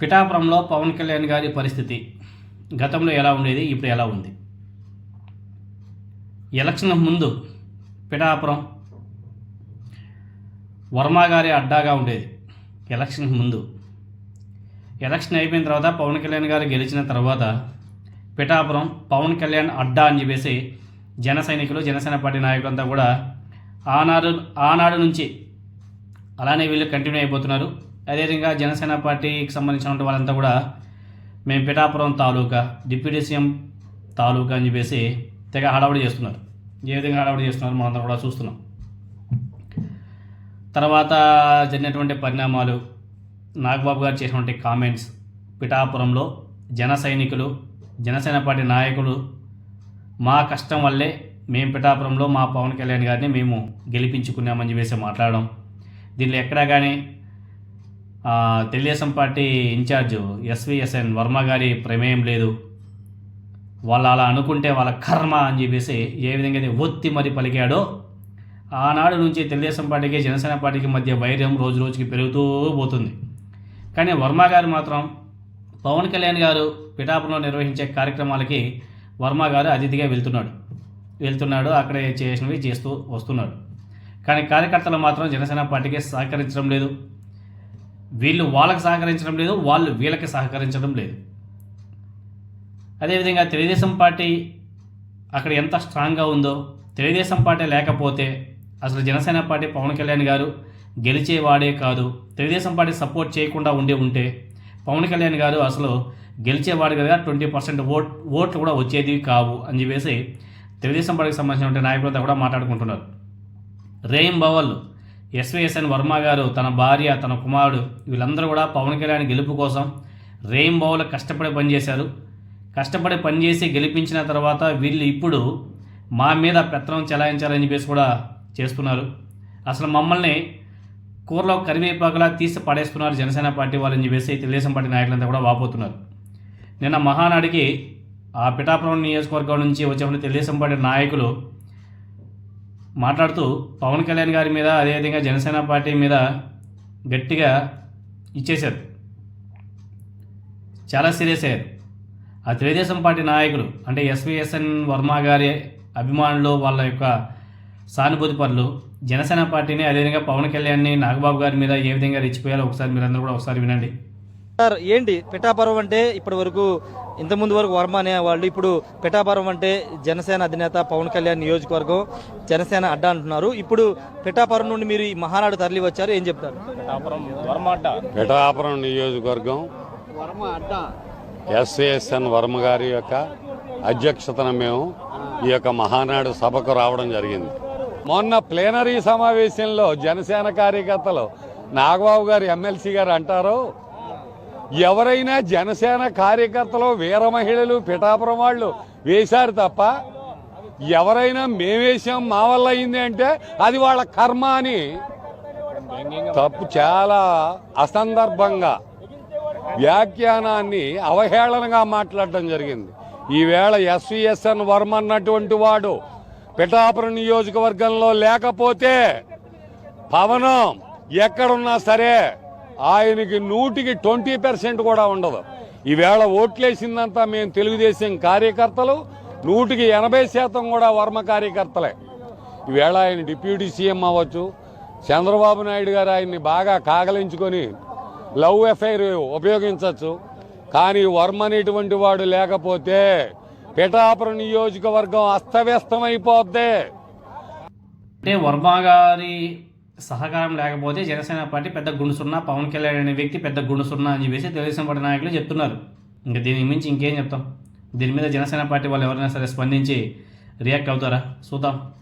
పిఠాపురంలో పవన్ కళ్యాణ్ గారి పరిస్థితి గతంలో ఎలా ఉండేది ఇప్పుడు ఎలా ఉంది? ఎలక్షన్ ముందు పిఠాపురం వర్మ గారి అడ్డాగా ఉండేది ఎలక్షన్ ముందు. ఎలక్షన్ అయిపోయిన తర్వాత పవన్ కళ్యాణ్ గారు గెలిచిన తర్వాత పిఠాపురం పవన్ కళ్యాణ్ అడ్డా అని చెప్పేసి జన సైనికులు జనసేన పార్టీ నాయకులంతా కూడా ఆనాడు ఆనాడు నుంచి అలానే వీళ్ళు కంటిన్యూ అయిపోతున్నారు. అదేవిధంగా జనసేన పార్టీకి సంబంధించిన వాళ్ళంతా కూడా మేము పిఠాపురం తాలూకా డిప్యూటీ సీఎం తాలూకా అని చెప్పేసి తెగ హడావుడి చేస్తున్నారు. ఏ విధంగా హడావుడి చేస్తున్నారు మనందరం కూడా చూస్తున్నాం. తర్వాత జరిగినటువంటి పరిణామాలు నాగబాబు గారు చేసినటువంటి కామెంట్స్ పిఠాపురంలో జన సైనికులు జనసేన పార్టీ నాయకులు మా కష్టం వల్లే మేము పిఠాపురంలో మా పవన్ కళ్యాణ్ గారిని మేము గెలిపించుకున్నామని చెప్పేసి మాట్లాడడం దీనిలో ఎక్కడా కానీ Telugudesam party incharge SVSN Varma గారి ప్రమేయం లేదు. వాళ్ళు అలా అనుకుంటే వాళ్ళ కర్మ అని చెప్పేసి ఏ విధంగా అయితే ఒత్తి మరి పలికాడో ఆనాడు నుంచి తెలుగుదేశం పార్టీకి జనసేన పార్టీకి మధ్య వైర్యం రోజు రోజుకి పెరుగుతూ పోతుంది. కానీ వర్మ గారు మాత్రం పవన్ కళ్యాణ్ గారు పిఠాపురంలో నిర్వహించే కార్యక్రమాలకి వర్మ గారు అతిథిగా వెళ్తున్నాడు. వెళ్తున్నాడు అక్కడ చేసినవి చేస్తూ వస్తున్నాడు. కానీ కార్యకర్తలు మాత్రం జనసేన పార్టీకి సహకరించడం లేదు. వీళ్ళు వాళ్ళకి సహకరించడం లేదు వాళ్ళు వీళ్ళకి సహకరించడం లేదు. అదేవిధంగా తెలుగుదేశం పార్టీ అక్కడ ఎంత స్ట్రాంగ్గా ఉందో తెలుగుదేశం పార్టీ లేకపోతే అసలు జనసేన పార్టీ పవన్ కళ్యాణ్ గారు గెలిచేవాడే కాదు. తెలుగుదేశం పార్టీ సపోర్ట్ చేయకుండా ఉండే ఉంటే పవన్ కళ్యాణ్ గారు అసలు గెలిచేవాడు కదా ట్వంటీ పర్సెంట్ ఓట్ ఓట్లు కూడా వచ్చేది కావు అని చెప్పేసి తెలుగుదేశం పార్టీకి సంబంధించిన నాయకులతో కూడా మాట్లాడుకుంటున్నారు. రేయం బవల్ ఎస్విఎస్ఎన్ వర్మ గారు తన భార్య తన కుమారుడు వీళ్ళందరూ కూడా పవన్ కళ్యాణ్ గెలుపు కోసం రేయం బవల్ కష్టపడి పనిచేశారు. కష్టపడి పనిచేసి గెలిపించిన తర్వాత వీళ్ళు ఇప్పుడు మా మీద పెత్తనం చెలాయించాలని చెప్పేసి కూడా చేస్తున్నారు. అసలు మమ్మల్ని కూరలో కరివేపాకులా తీసి పడేస్తున్నారు జనసేన పార్టీ వాళ్ళని చెప్పేసి తెలుగుదేశం పార్టీ నాయకులంతా కూడా వాపోతున్నారు. నిన్న మహానాడికి ఆ పిఠాపురం నియోజకవర్గం నుంచి వచ్చే తెలుగుదేశం పార్టీ నాయకులు మాట్లాడుతూ పవన్ కళ్యాణ్ గారి మీద అదేవిధంగా జనసేన పార్టీ మీద గట్టిగా ఇచ్చేశారు. చాలా సీరియస్ అయ్యారు. ఆ తెలుగుదేశం పార్టీ నాయకులు అంటే ఎస్విఎస్ఎన్ వర్మ గారి అభిమానులు వాళ్ళ యొక్క సానుభూతి పనులు జనసేన పార్టీని అదేవిధంగా పవన్ కళ్యాణ్ని నాగబాబు గారి మీద ఏ విధంగా రెచ్చిపోయాలో ఒకసారి మీరందరూ కూడా ఒకసారి వినండి. సార్ ఏంటి? పిఠాపురం అంటే ఇప్పటి వరకు ఇంతకుముందు వరకు వర్మ అనేవాళ్ళు ఇప్పుడు పిఠాపురం అంటే జనసేన అధినేత పవన్ కళ్యాణ్ నియోజకవర్గం జనసేన అడ్డా అంటున్నారు. ఇప్పుడు పిఠాపురం నుండి మీరు ఈ మహానాడు తరలి వచ్చారు ఏం చెప్తారు? పిఠాపురం నియోజకవర్గం ఎస్ఏఎస్ఎన్ వర్మ గారి యొక్క అధ్యక్షతన మేము ఈ యొక్క మహానాడు సభకు రావడం జరిగింది. మొన్న ప్లేనరీ సమావేశంలో జనసేన కార్యకర్తలు నాగబాబు గారు ఎమ్మెల్సీ గారు అంటారు ఎవరైనా జనసేన కార్యకర్తలు వీర మహిళలు పిఠాపురం వాళ్ళు వేశారు తప్ప ఎవరైనా మేమేసాం మా వల్ల అయింది అంటే అది వాళ్ళ కర్మ అని. తప్పు చాలా అసందర్భంగా వ్యాఖ్యానాన్ని అవహేళనగా మాట్లాడటం జరిగింది. ఈవేళ ఎస్విఎస్ఎన్ వర్మ అన్నటువంటి వాడు పిఠాపురం నియోజకవర్గంలో లేకపోతే పవనం ఎక్కడున్నా సరే ఆయనకి నూటికి ట్వంటీ పర్సెంట్ కూడా ఉండదు. ఈవేళ ఓట్లేసిందంతా మేము తెలుగుదేశం కార్యకర్తలు నూటికి ఎనభై శాతం కూడా వర్మ కార్యకర్తలే. ఈవేళ ఆయన డిప్యూటీ సీఎం అవ్వచ్చు చంద్రబాబు నాయుడు గారు ఆయన్ని బాగా కాగలించుకొని లవ్ ఎఫైర్ ఉపయోగించవచ్చు కానీ వర్మ అనేటువంటి వాడు లేకపోతే పిఠాపురం నియోజకవర్గం అస్తవ్యస్తమైపోద్ది. అంటే వర్మ గారి సహకారం లేకపోతే జనసేన పార్టీ పెద్ద గుండుసున్నా పవన్ కళ్యాణ్ అనే వ్యక్తి పెద్ద గుండుసున్నా అని చెప్పేసి తెలుగుదేశం పార్టీ నాయకులు చెప్తున్నారు. ఇంకా దీనికి మించి ఇంకేం చెప్తాం? దీని మీద జనసేన పార్టీ వాళ్ళు ఎవరైనా సరే స్పందించి రియాక్ట్ అవుతారా? చూద్దాం.